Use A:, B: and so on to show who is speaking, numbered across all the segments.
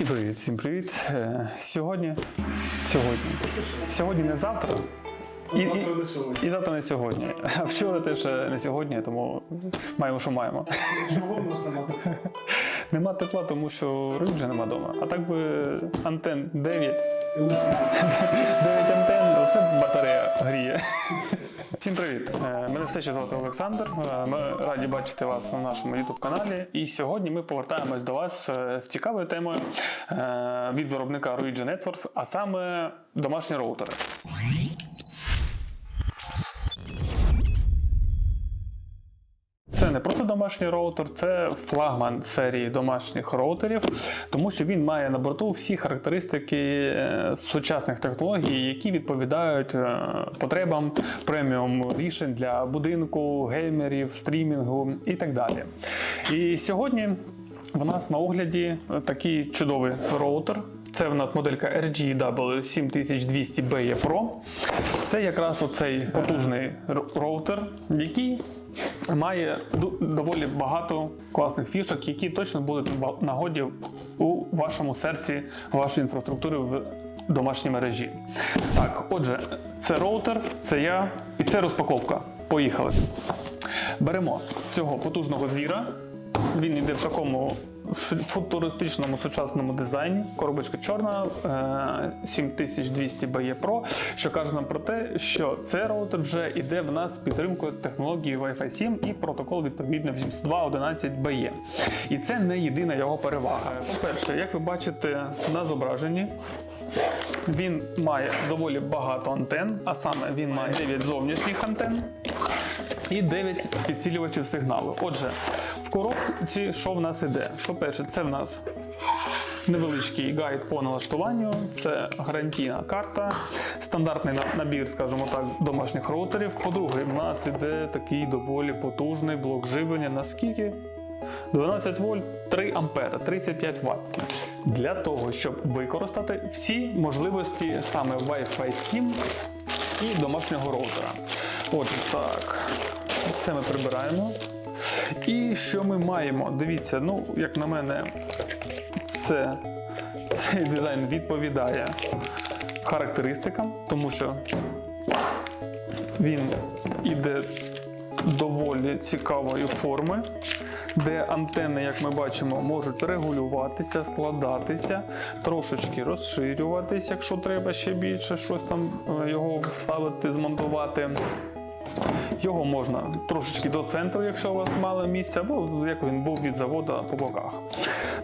A: Всім привіт, всім привіт. Е, Сьогодні, сьогодні, сьогодні не завтра. І, і,
B: Завтра не сьогодні.
A: і завтра не сьогодні. А вчора теж е, не сьогодні, тому маємо, що маємо.
B: Чого в нас немає?
A: Нема тепла, тому що риб вже нема вдома. А так би антен 9.
B: І
A: 9 антенн, оце батарея гріє. Всім привіт! Е, Мене все ще звати Олександр. Е, Ми раді бачити вас на нашому youtube каналі. І сьогодні ми повертаємось до вас е, з цікавою темою від виробника Ruigi Networks, а саме домашні роутери. Домашній роутер, це флагман серії домашніх роутерів, тому що він має на борту всі характеристики е, сучасних технологій, які відповідають е, потребам преміум рішень для будинку, геймерів, стрімінгу і так далі. І сьогодні в нас на огляді такий чудовий роутер. Це в нас моделька RGW 7200 BE Pro. Це якраз оцей потужний роутер, який має доволі багато класних фішок, які точно будуть нагоді у вашому серці, вашої інфраструктури в домашній мережі. Так, отже, це роутер, це я і це розпаковка. Поїхали. Беремо цього потужного звіра. Він йде в такому футуристичному сучасному дизайні. Коробочка чорна, е, 7200 BE Pro, що каже нам про те, що цей роутер вже йде в нас з підтримкою технології Wi-Fi 7 і протокол відповідно 802.11 BE. І це не єдина його перевага. По-перше, як ви бачите на зображенні, він має доволі багато антен, а саме він має 9 зовнішніх антен і 9 підсилювачів сигналу. Отже, в коробці що в нас іде? По-перше, це в нас невеличкий гайд по налаштуванню, це гарантійна карта, стандартний набір, скажімо так, домашніх роутерів. По-друге, в нас іде такий доволі потужний блок живлення. Наскільки? 12 вольт, 3 ампера, 35 Вт. Для того, щоб використати всі можливості саме Wi-Fi 7 і домашнього роутера. Отже, так, це ми прибираємо. І що ми маємо? Дивіться, ну, як на мене, це, цей дизайн відповідає характеристикам, тому що він іде доволі цікавої форми, де антени, як ми бачимо, можуть регулюватися, складатися, трошечки розширюватися, якщо треба ще більше щось там е, його вставити, змонтувати. Його можна трошечки до центру, якщо у вас мало місця, або як він був від заводу по боках.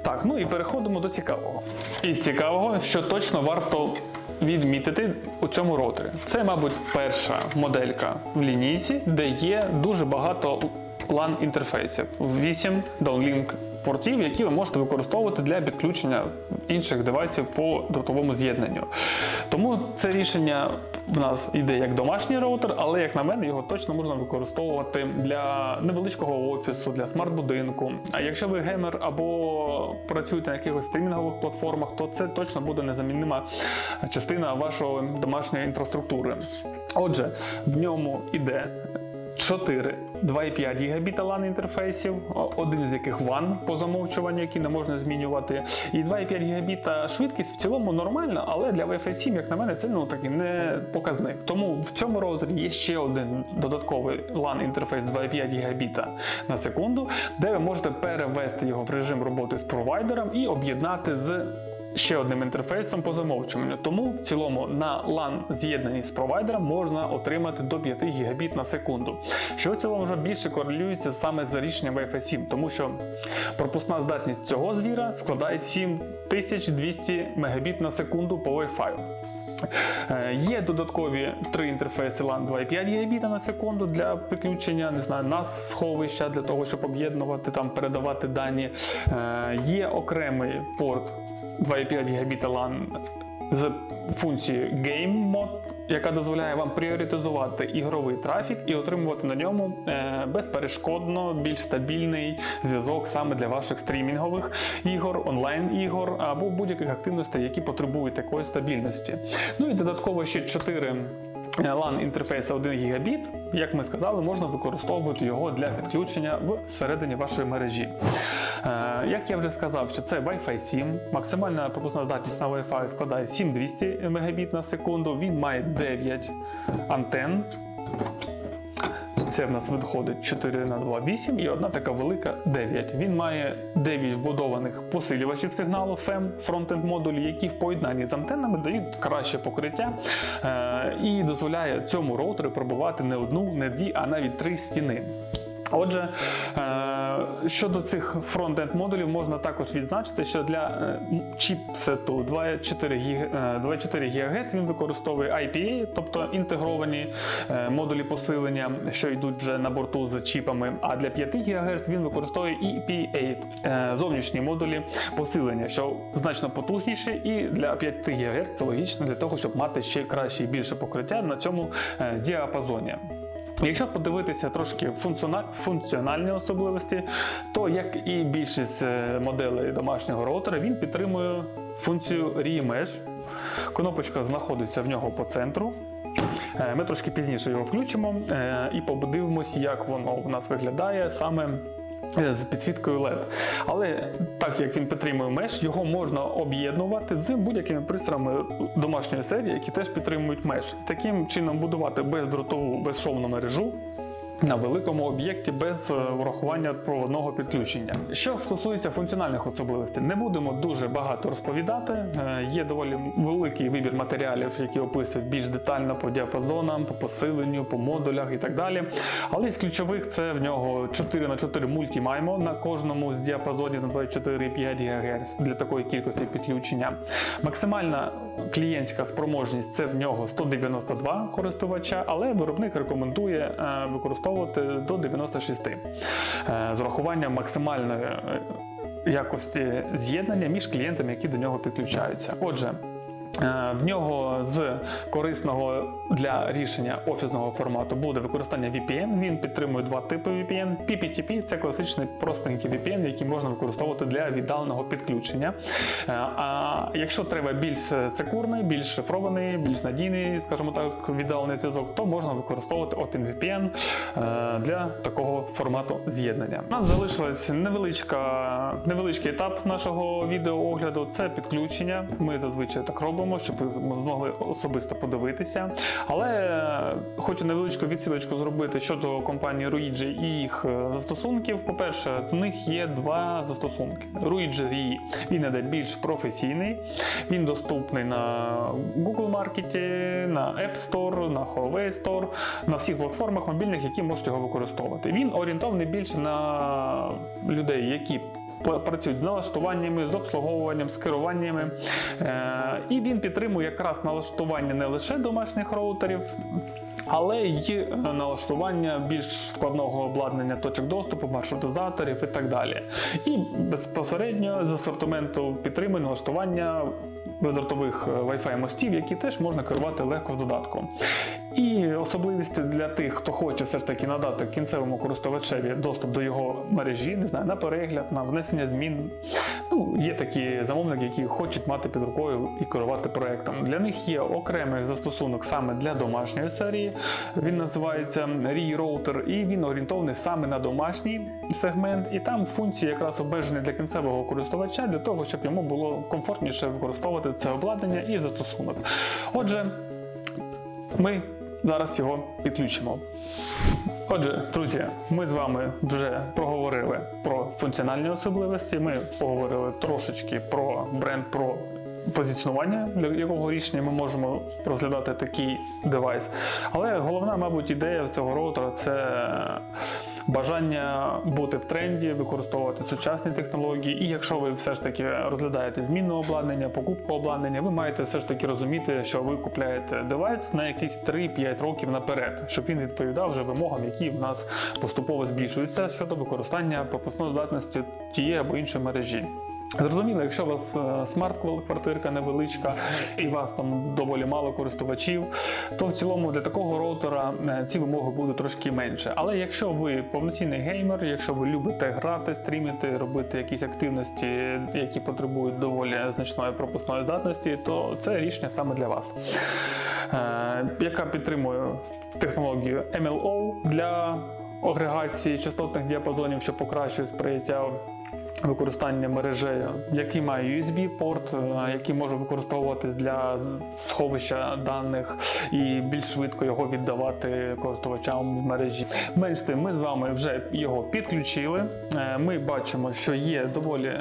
A: Так, ну і переходимо до цікавого. Із цікавого, що точно варто відмітити у цьому роутері. Це, мабуть, перша моделька в лінійці, де є дуже багато LAN інтерфейсів. 8 downlink портів, які ви можете використовувати для підключення інших девайсів по дротовому з'єднанню. Тому це рішення в нас йде як домашній роутер, але як на мене, його точно можна використовувати для невеличкого офісу, для смарт-будинку. А якщо ви геймер або працюєте на якихось стрімінгових платформах, то це точно буде незаміннима частина вашої домашньої інфраструктури. Отже, в ньому іде 4 2,5 гігабіта LAN інтерфейсів, один з яких WAN по замовчуванню, який не можна змінювати. І 2,5 гігабіта швидкість в цілому нормальна, але для Wi-Fi 7, як на мене, це ну такий не показник. Тому в цьому роутері є ще один додатковий LAN інтерфейс 2,5 гігабіта на секунду, де ви можете перевести його в режим роботи з провайдером і об'єднати з ще одним інтерфейсом по замовчуванню. Тому в цілому на LAN з'єднанні з провайдером можна отримати до 5 гігабіт на секунду, що в цілому вже більше корелюється саме з рішенням Wi-Fi 7, тому що пропускна здатність цього звіра складає 7200 мегабіт на секунду по Wi-Fi. Е, Є додаткові три інтерфейси LAN 2,5 гігабіта на секунду для підключення, не знаю, нас сховища для того, щоб об'єднувати там, передавати дані. Е, Є окремий порт 2,5 гігабіта LAN з функцією Game Mode, яка дозволяє вам пріоритизувати ігровий трафік і отримувати на ньому е, безперешкодно більш стабільний зв'язок саме для ваших стрімінгових ігор, онлайн-ігор або будь-яких активностей, які потребують такої стабільності. Ну і додатково ще 4 LAN інтерфейс 1 гігабіт, як ми сказали, можна використовувати його для підключення всередині вашої мережі. Е, Як я вже сказав, що це Wi-Fi 7, максимальна пропускна здатність на Wi-Fi складає 7200 Мбіт на секунду. Він має 9 антенн. Це в нас виходить 4 на 2 8 і одна така велика 9. Він має 9 вбудованих посилювачів сигналу FEM фронтенд модулі, які в поєднанні з антеннами дають краще покриття е, і дозволяє цьому роутеру пробувати не одну, не дві, а навіть три стіни. Отже, е, щодо цих фронтенд модулів можна також відзначити, що для е, чіпсету 24 ГГ, е, 24 ГГц він використовує IPA, тобто інтегровані модулі посилення, що йдуть вже на борту з чіпами. А для 5 ГГц він використовує EPA, зовнішні модулі посилення, що значно потужніші, і для 5 ГГц це логічно для того, щоб мати ще краще і більше покриття на цьому діапазоні. Якщо подивитися трошки функціональні особливості, то як і більшість е, моделей домашнього роутера, він підтримує функцію ReMesh. Кнопочка знаходиться в нього по центру. Е, Ми трошки пізніше його включимо е, і подивимось, як воно у нас виглядає саме з підсвіткою LED. Але так як він підтримує меш, його можна об'єднувати з будь-якими пристроями домашньої серії, які теж підтримують меш. Таким чином будувати бездротову безшовну мережу. На великому об'єкті без е, врахування проводного підключення. Що стосується функціональних особливостей, не будемо дуже багато розповідати. Е, Є доволі великий вибір матеріалів, які описують більш детально по діапазонам, по посиленню, по модулях і так далі. Але з ключових це в нього 4 на 4 мультімаймо на кожному з діапазонів на 24,5 ГГц для такої кількості підключення. Максимальна клієнтська спроможність це в нього 192 користувача, але виробник рекомендує е, використовувати до 96 е, з урахуванням максимальної е, якості з'єднання між клієнтами, які до нього підключаються. Отже. Е, В нього з корисного для рішення офісного формату буде використання VPN. Він підтримує два типи VPN. PPTP – це класичний простенький VPN, який можна використовувати для віддаленого підключення. Е, А якщо треба більш секурний, більш шифрований, більш надійний, скажімо так, віддалений зв'язок, то можна використовувати OpenVPN е, для такого формату з'єднання. У нас залишилась невеличка, невеличкий етап нашого відеоогляду. Це підключення. Ми зазвичай так робимо, щоб ви змогли особисто подивитися. Але е, хочу невеличку відсилочку зробити щодо компанії Ruigi і їх е, застосунків. По-перше, в них є два застосунки. Ruigi він іде більш професійний, він доступний на Google Маркеті, на App Store, на Huawei Store, на всіх платформах мобільних, які можуть його використовувати. Він орієнтований більше на людей, які працюють з налаштуваннями, з обслуговуванням, з керуваннями. Е, І він підтримує якраз налаштування не лише домашніх роутерів. Але й е, налаштування більш складного обладнання точок доступу, маршрутизаторів і так далі. І безпосередньо з асортименту підтримує налаштування бездротових е, Wi-Fi мостів, які теж можна керувати легко з додатком. І особливістю для тих, хто хоче все ж таки надати кінцевому користувачеві доступ до його мережі, не знаю, на перегляд, на внесення змін. Ну, є такі замовники, які хочуть мати під рукою і керувати проектом. Для них є окремий застосунок саме для домашньої серії. Він називається RE Router, і він орієнтований саме на домашній сегмент. І там функції якраз обмежені для кінцевого користувача, для того, щоб йому було комфортніше використовувати це обладнання і застосунок. Отже, ми зараз його підключимо. Отже, друзі, ми з вами вже проговорили про функціональні особливості. Ми поговорили трошечки про бренд, про позиціонування, для якого рішення ми можемо розглядати такий девайс. Але головна, мабуть, ідея цього роутера це бажання бути в тренді, використовувати сучасні технології. І якщо ви все ж таки розглядаєте зміну обладнання, покупку обладнання, ви маєте все ж таки розуміти, що ви купляєте девайс на якісь 3-5 років наперед, щоб він відповідав вже вимогам, які в нас поступово збільшуються щодо використання пропускної здатності тієї або іншої мережі. Зрозуміло, якщо у вас е, смарт-квартирка невеличка і у вас там доволі мало користувачів, то в цілому для такого роутера е, ці вимоги будуть трошки менше. Але якщо ви повноцінний геймер, якщо ви любите грати, стрімити, робити якісь активності, які потребують доволі значної пропускної здатності, то це рішення саме для вас. Е, Яка підтримує технологію MLO для агрегації частотних діапазонів, що покращує сприйняття використання мережею, який має USB-порт, е, який може використовуватись для сховища даних і більш швидко його віддавати користувачам в мережі. Менш тим, ми з вами вже його підключили. Е, Ми бачимо, що є доволі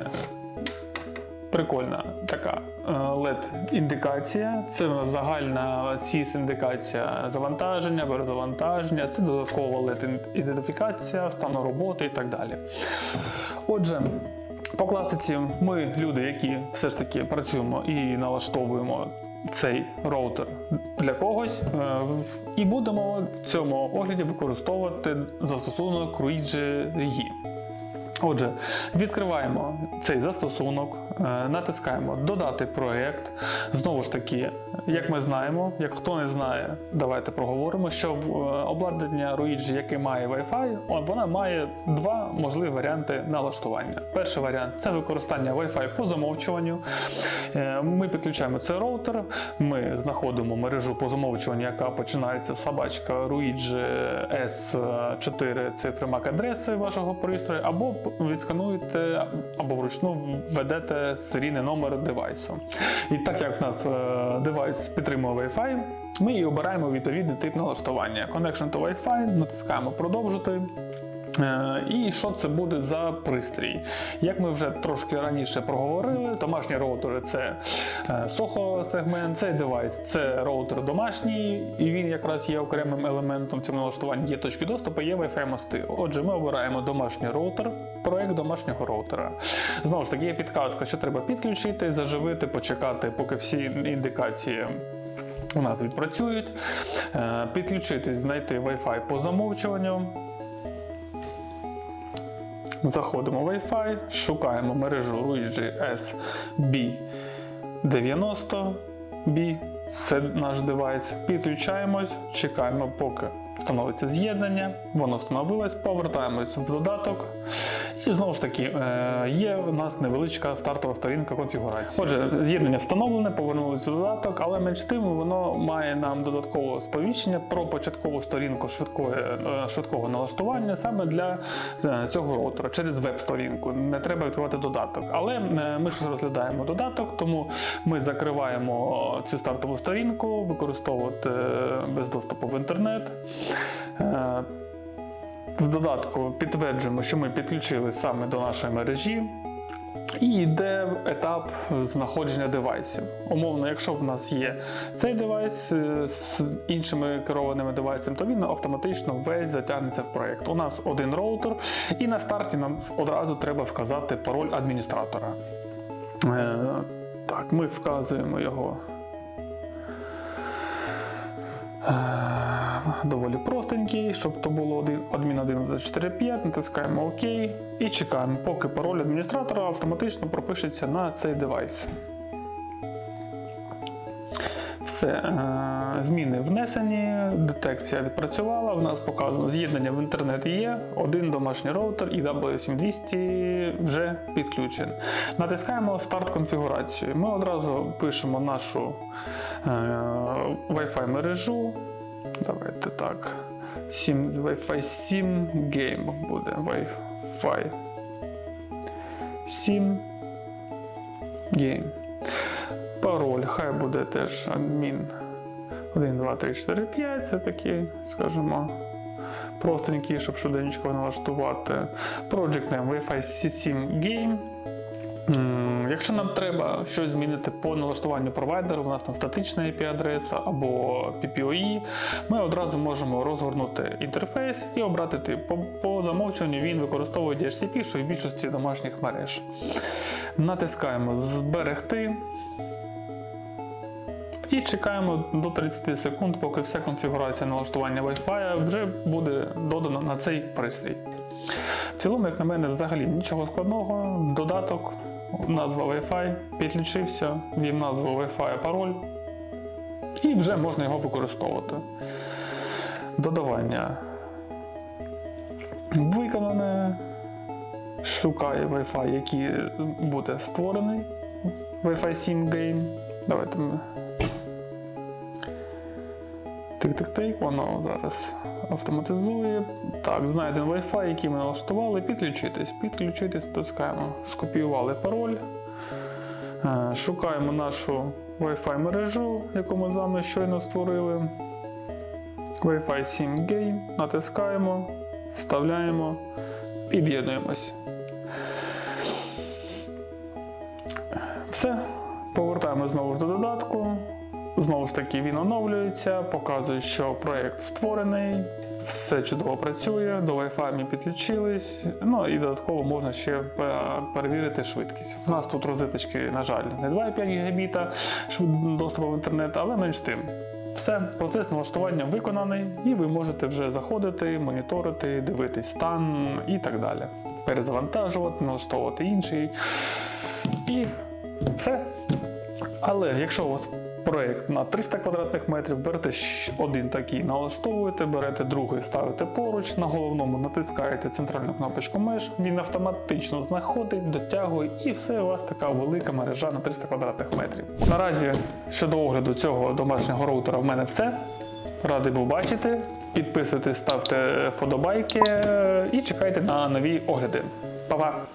A: прикольна така е, LED-індикація. Це загальна SIS-індикація завантаження, перезавантаження, це додаткова LED-ідентифікація, стану роботи і так далі. Отже, по класиці ми люди, які все ж таки працюємо і налаштовуємо цей роутер для когось, е, і будемо в цьому огляді використовувати застосунок Ruigi Rigi. Отже, відкриваємо цей застосунок, е, натискаємо Додати проект. Знову ж таки, як ми знаємо, як хто не знає, давайте проговоримо, що е, обладнання Ruigi, яке має Wi-Fi, вона має два можливі варіанти налаштування. Перший варіант це використання Wi-Fi по замовчуванню. Е, Ми підключаємо цей роутер, ми знаходимо мережу по замовчуванню, яка починається з собачка Ruigi S4 цифри MAC адреси вашого пристрою, або відскануєте, або вручну введете серійний номер девайсу. І так як в нас е, девайс підтримує Wi-Fi, ми і обираємо відповідний тип налаштування. Connection to Wi-Fi, натискаємо продовжити. Е, І що це буде за пристрій? Як ми вже трошки раніше проговорили, домашні роутери це е, SOHO сегмент, цей девайс це роутер домашній, і він якраз є окремим елементом в цьому налаштуванні. Є точки доступу, є Wi-Fi мости. Отже, ми обираємо домашній роутер, проект домашнього роутера. Знову ж таки, є підказка, що треба підключити, заживити, почекати, поки всі індикації. У нас відпрацюють, Е, підключити, знайти Wi-Fi по замовчуванню. Заходимо в Wi-Fi, шукаємо мережу Ruigi SB90B, це наш девайс. Підключаємось, чекаємо, поки встановиться з'єднання. Воно встановилось, повертаємось в додаток. І знову ж таки, е, є у нас невеличка стартова сторінка конфігурації. Отже, з'єднання встановлене, повернулося додаток, але менш тим воно має нам додаткове сповіщення про початкову сторінку швидкої, е, швидкого налаштування саме для е, цього роутера через веб-сторінку. Не треба відкривати додаток. Але ми ж розглядаємо додаток, тому ми закриваємо цю стартову сторінку, використовувати без доступу в інтернет. В додатку підтверджуємо, що ми підключили саме до нашої мережі. І йде етап знаходження девайсів. Умовно, якщо в нас є цей девайс е, з іншими керованими девайсами, то він автоматично весь затягнеться в проєкт. У нас один роутер, і на старті нам одразу треба вказати пароль адміністратора. Е, Так, ми вказуємо його. Е, Доволі простенький, щоб то було адмін 1.4.5, натискаємо ОК і чекаємо, поки пароль адміністратора автоматично пропишеться на цей девайс. Все, зміни внесені, детекція відпрацювала. У нас показано з'єднання в інтернет є. Один домашній роутер і W7200 вже підключен. Натискаємо старт конфігурацію. Ми одразу пишемо нашу е, Wi-Fi мережу. Давайте так. 7, Wi-Fi 7 Game буде Wi-Fi 7 Game. Хай буде теж адмін 1, 2, 3, 4, 5. Це такий, скажімо, простенький, щоб швиденько налаштувати. Project name Wi-Fi 7 Game. Якщо нам треба щось змінити по налаштуванню провайдера, у нас там статична IP-адреса або PPOE, ми одразу можемо розгорнути інтерфейс і обрати тип. По, по замовчуванню він використовує DHCP, що в більшості домашніх мереж. Натискаємо Зберегти. І чекаємо до 30 секунд, поки вся конфігурація налаштування Wi-Fi вже буде додана на цей пристрій. В цілому, як на мене, взагалі нічого складного. Додаток назва Wi-Fi, підключився, ввів назву Wi-Fi, пароль, і вже можна його використовувати. Додавання виконане. Шукає Wi-Fi, який буде створений. Wi-Fi 7 Game. Давайте. Тик-тик-тик, воно зараз автоматизує. Так, знайдемо Wi-Fi, який ми налаштували, підключитись. Підключитись, натискаємо. Скопіювали пароль. Е, Шукаємо нашу Wi-Fi мережу, яку ми з вами щойно створили. Wi-Fi 7 Game, натискаємо, вставляємо, під'єднуємось. Все, повертаємо знову ж до додатку. Знову ж таки, він оновлюється, показує, що проєкт створений, все чудово працює, до Wi-Fi ми підключились. Ну і додатково можна ще перевірити швидкість. У нас тут розеточки, на жаль, не 2,5 гігабіта доступу в інтернет, але менш тим. Все, процес налаштування виконаний, і ви можете вже заходити, моніторити, дивитись стан і так далі. Перезавантажувати, налаштовувати інший. І все. Але якщо у вас проєкт на 300 квадратних метрів, берете один такий, налаштовуєте, берете другий, ставите поруч, на головному натискаєте центральну кнопочку меж, він автоматично знаходить, дотягує, і все, у вас така велика мережа на 300 квадратних метрів. Наразі щодо огляду цього домашнього роутера в мене все. Радий був бачити. Підписуйтесь, ставте вподобайки і чекайте на нові огляди. Па-па!